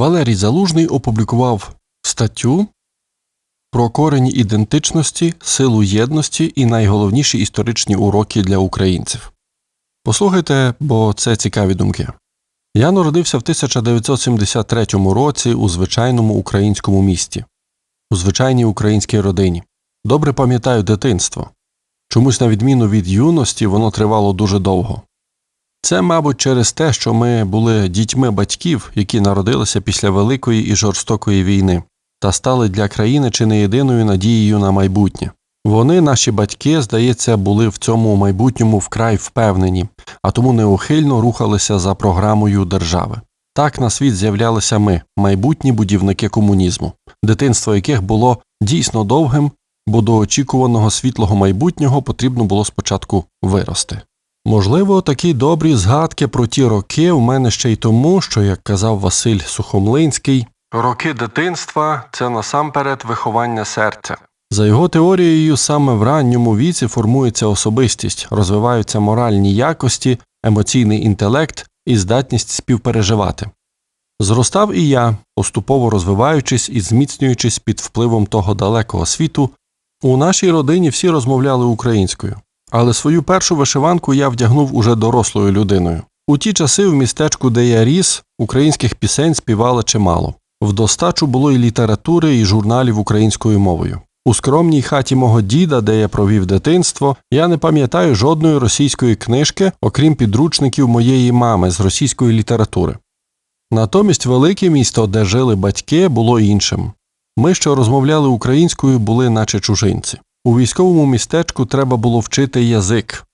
Валерій Залужний опублікував статтю про корені ідентичності, силу єдності і найголовніші історичні уроки для українців. Послухайте, бо це цікаві думки. Я народився в 1973 році у звичайному українському місті, у звичайній українській родині. Добре пам'ятаю дитинство. Чомусь, на відміну від юності, воно тривало дуже довго. Це, мабуть, через те, що ми були дітьми батьків, які народилися після великої і жорстокої війни, та стали для країни чи не єдиною надією на майбутнє. Вони, наші батьки, здається, були в цьому майбутньому вкрай впевнені, а тому неухильно рухалися за програмою держави. Так на світ з'являлися ми, майбутні будівники комунізму, дитинство яких було дійсно довгим, бо до очікуваного світлого майбутнього потрібно було спочатку вирости. Можливо, такі добрі згадки про ті роки в мене ще й тому, що, як казав Василь Сухомлинський, роки дитинства це насамперед виховання серця. За його теорією, саме в ранньому віці формується особистість, розвиваються моральні якості, емоційний інтелект і здатність співпереживати. Зростав і я, поступово розвиваючись і зміцнюючись під впливом того далекого світу, у нашій родині всі розмовляли українською, але свою першу вишиванку я вдягнув уже дорослою людиною. У ті часи в містечку, де я ріс, українських пісень співали чимало. В достачу було і літератури, і журналів українською мовою. У скромній хаті мого діда, де я провів дитинство, я не пам'ятаю жодної російської книжки, окрім підручників моєї мами з російської літератури. Натомість велике місто, де жили батьки, було іншим. Ми, що розмовляли українською, були наче чужинці. У військовому містечку треба було вчити язик.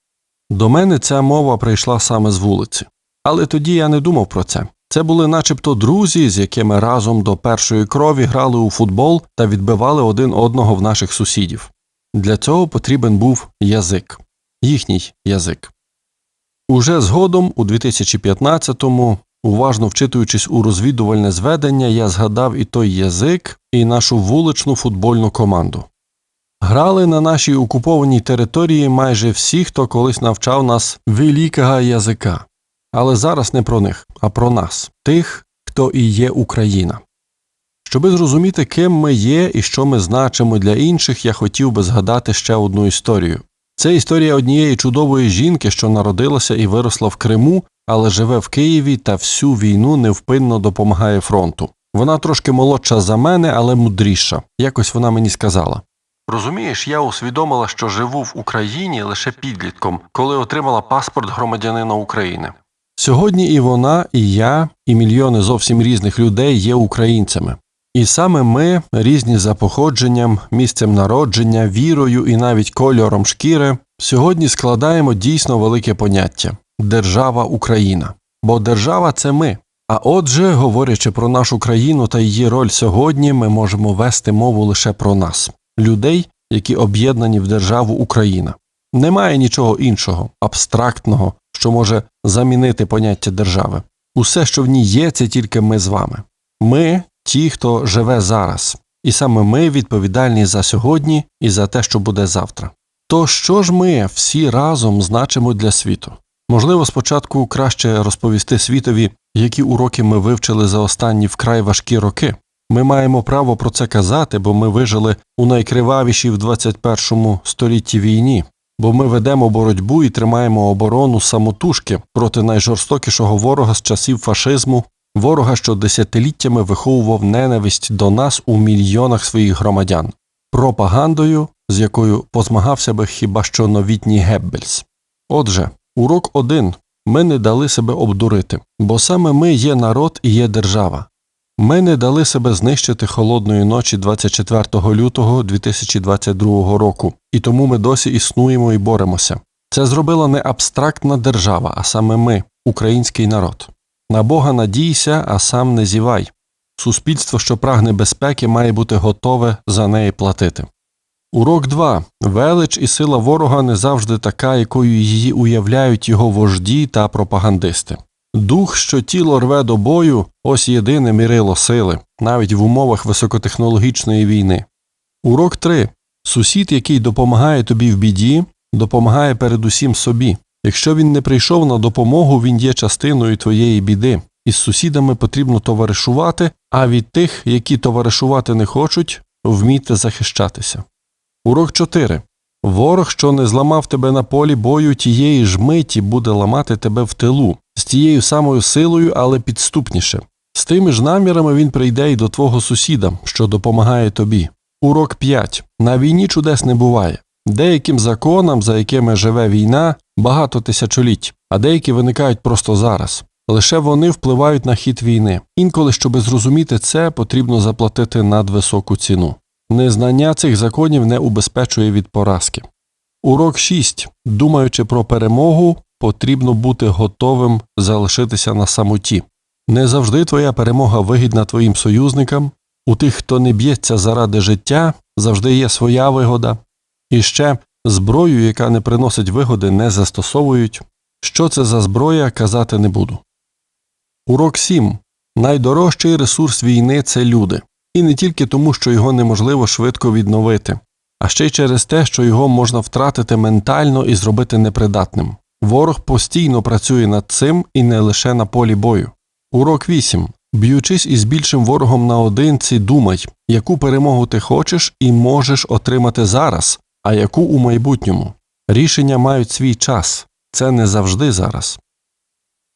До мене ця мова прийшла саме з вулиці. Але тоді я не думав про це. Це були начебто друзі, з якими разом до першої крові грали у футбол та відбивали один одного в наших сусідів. Для цього потрібен був язик, їхній язик. Уже згодом, у 2015-му, уважно вчитуючись у розвідувальне зведення, я згадав і той язик, і нашу вуличну футбольну команду. Грали на нашій окупованій території майже всі, хто колись навчав нас великого язика. Але зараз не про них, а про нас, тих, хто і є Україна. Щоби зрозуміти, ким ми є і що ми значимо для інших, я хотів би згадати ще одну історію. Це історія однієї чудової жінки, що народилася і виросла в Криму, але живе в Києві та всю війну невпинно допомагає фронту. Вона трошки молодша за мене, але мудріша. Якось вона мені сказала. Розумієш, я усвідомила, що живу в Україні лише підлітком, коли отримала паспорт громадянина України. Сьогодні і вона, і я, і мільйони зовсім різних людей є українцями. І саме ми, різні за походженням, місцем народження, вірою і навіть кольором шкіри, сьогодні складаємо дійсно велике поняття держава Україна. Бо держава це ми. А отже, говорячи про нашу країну та її роль сьогодні, ми можемо вести мову лише про нас, людей, які об'єднані в державу Україна. Немає нічого іншого, абстрактного, що може замінити поняття держави. Усе, що в ній є, це тільки ми з вами. Ми ті, хто живе зараз, і саме ми відповідальні за сьогодні і за те, що буде завтра. То що ж ми всі разом значимо для світу? Можливо, спочатку краще розповісти світові, які уроки ми вивчили за останні вкрай важкі роки. Ми маємо право про це казати, бо ми вижили у найкривавішій в 21 столітті війні, бо ми ведемо боротьбу і тримаємо оборону самотужки проти найжорстокішого ворога з часів фашизму, ворога, що десятиліттями виховував ненависть до нас у мільйонах своїх громадян, пропагандою, з якою позмагався би хіба що новітній Геббельс. Отже, урок один ми не дали себе обдурити, бо саме ми є народ і є держава. Ми не дали себе знищити холодної ночі 24 лютого 2022 року, і тому ми досі існуємо і боремося. Це зробила не абстрактна держава, а саме ми, український народ. На Бога надійся, а сам не зівай. Суспільство, що прагне безпеки, має бути готове за неї платити. Урок 2. Велич і сила ворога не завжди така, якою її уявляють його вожді та пропагандисти. Дух, що тіло рве до бою, ось єдине мірило сили, навіть в умовах високотехнологічної війни. Урок 3. Сусід, який допомагає тобі в біді, допомагає передусім собі. Якщо він не прийшов на допомогу, він є частиною твоєї біди, із сусідами потрібно товаришувати, а від тих, які товаришувати не хочуть, вмійте захищатися. Урок 4. Ворог, що не зламав тебе на полі бою, тієї ж миті буде ламати тебе в тилу, з тією самою силою, але підступніше. З тими ж намірами він прийде й до твого сусіда, що допомагає тобі. Урок 5. На війні чудес не буває. Деяким законам, за якими живе війна, багато тисячоліть, а деякі виникають просто зараз. Лише вони впливають на хід війни. Інколи, щоб зрозуміти це, потрібно заплатити надвисоку ціну. Незнання цих законів не убезпечує від поразки. Урок 6. Думаючи про перемогу, потрібно бути готовим залишитися на самоті. Не завжди твоя перемога вигідна твоїм союзникам. У тих, хто не б'ється заради життя, завжди є своя вигода. І ще зброю, яка не приносить вигоди, не застосовують. Що це за зброя, казати не буду. Урок 7. Найдорожчий ресурс війни це люди. І не тільки тому, що його неможливо швидко відновити, а ще й через те, що його можна втратити ментально і зробити непридатним. Ворог постійно працює над цим і не лише на полі бою. Урок 8. Б'ючись із більшим ворогом наодинці, думай, яку перемогу ти хочеш і можеш отримати зараз, а яку у майбутньому. Рішення мають свій час. Це не завжди зараз.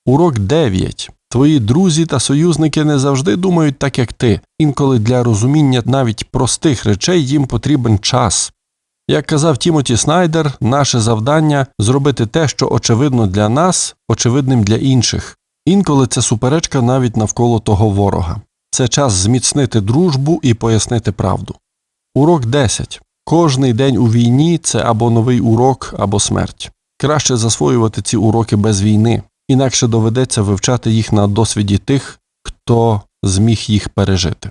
Урок 9. Твої друзі та союзники не завжди думають так, як ти. Інколи для розуміння навіть простих речей їм потрібен час. Як казав Тімоті Снайдер, наше завдання зробити те, що очевидно для нас, очевидним для інших. Інколи це суперечка навіть навколо того ворога. Це час зміцнити дружбу і пояснити правду. Урок 10. Кожний день у війні це або новий урок, або смерть. Краще засвоювати ці уроки без війни, інакше доведеться вивчати їх на досвіді тих, хто зміг їх пережити.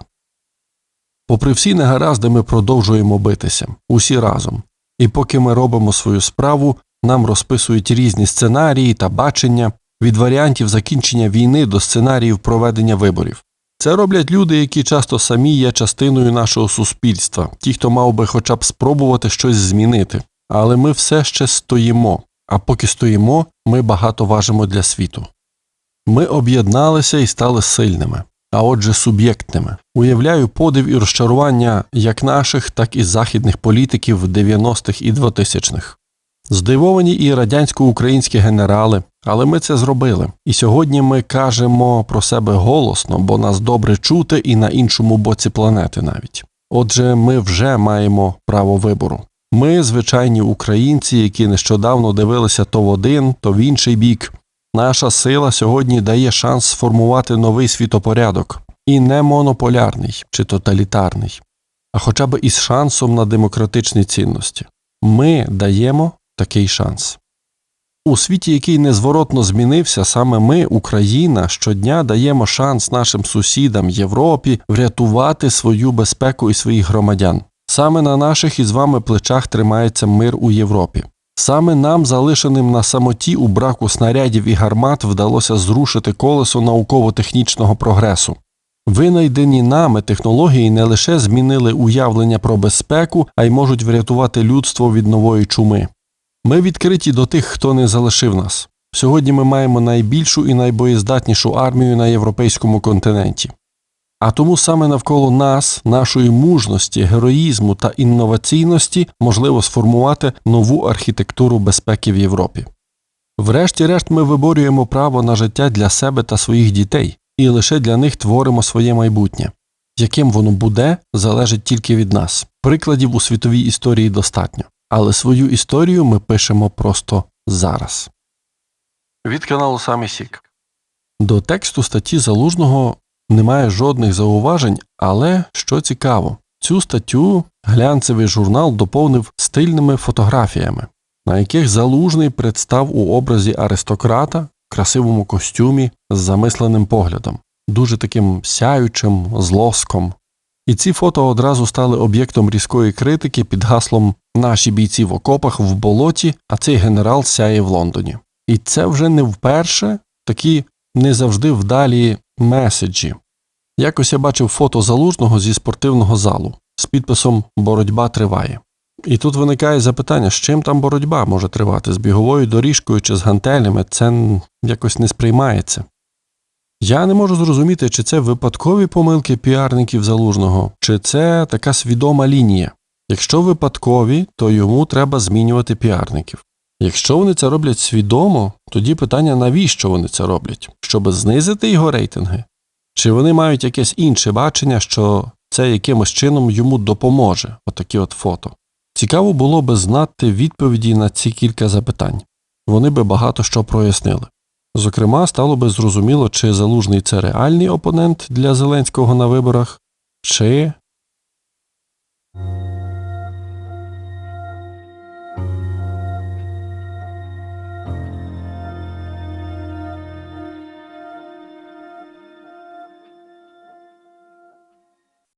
Попри всі негаразди, ми продовжуємо битися усі разом, і поки ми робимо свою справу, нам розписують різні сценарії та бачення від варіантів закінчення війни до сценаріїв проведення виборів. Це роблять люди, які часто самі є частиною нашого суспільства, ті, хто мав би хоча б спробувати щось змінити. Але ми все ще стоїмо, а поки стоїмо, ми багато важимо для світу. Ми об'єдналися і стали сильними, а отже, суб'єктними. Уявляю подив і розчарування як наших, так і західних політиків 90-х і 2000-х. Здивовані і радянсько-українські генерали, але ми це зробили. І сьогодні ми кажемо про себе голосно, бо нас добре чути і на іншому боці планети навіть. Отже, ми вже маємо право вибору. Ми, звичайні українці, які нещодавно дивилися то в один, то в інший бік. Наша сила сьогодні дає шанс сформувати новий світопорядок, і не монополярний чи тоталітарний, а хоча б із шансом на демократичні цінності. Ми даємо такий шанс. У світі, який незворотно змінився, саме ми, Україна, щодня даємо шанс нашим сусідам Європі врятувати свою безпеку і своїх громадян. Саме на наших із вами плечах тримається мир у Європі. Саме нам, залишеним на самоті у браку снарядів і гармат, вдалося зрушити колесо науково-технічного прогресу. Винайдені нами технології не лише змінили уявлення про безпеку, а й можуть врятувати людство від нової чуми. Ми відкриті до тих, хто не залишив нас. Сьогодні ми маємо найбільшу і найбоєздатнішу армію на європейському континенті. А тому саме навколо нас, нашої мужності, героїзму та інноваційності можливо сформувати нову архітектуру безпеки в Європі. Врешті-решт ми виборюємо право на життя для себе та своїх дітей, і лише для них творимо своє майбутнє. Яким воно буде, залежить тільки від нас. Прикладів у світовій історії достатньо, але свою історію ми пишемо просто зараз. Від каналу Самі Сік. До тексту статті залужного немає жодних зауважень, але що цікаво, цю статтю глянцевий журнал доповнив стильними фотографіями, на яких залужний представ у образі аристократа в красивому костюмі з замисленим поглядом, дуже таким сяючим, з лоском. І ці фото одразу стали об'єктом різкої критики під гаслом Наші бійці в окопах в болоті, а цей генерал сяє в Лондоні. І це вже не вперше такі не завжди вдалі меседжі. Якось я бачив фото залужного зі спортивного залу з підписом Боротьба триває. І тут виникає запитання, з чим там боротьба може тривати, з біговою доріжкою чи з гантелями, це якось не сприймається. Я не можу зрозуміти, чи це випадкові помилки піарників залужного, чи це така свідома лінія. Якщо випадкові, то йому треба змінювати піарників. Якщо вони це роблять свідомо, тоді питання, навіщо вони це роблять? Щоб знизити його рейтинги? Чи вони мають якесь інше бачення, що це якимось чином йому допоможе, отакі от фото? Цікаво було би знати відповіді на ці кілька запитань. Вони би багато що прояснили. Зокрема, стало би зрозуміло, чи залужний це реальний опонент для Зеленського на виборах, чи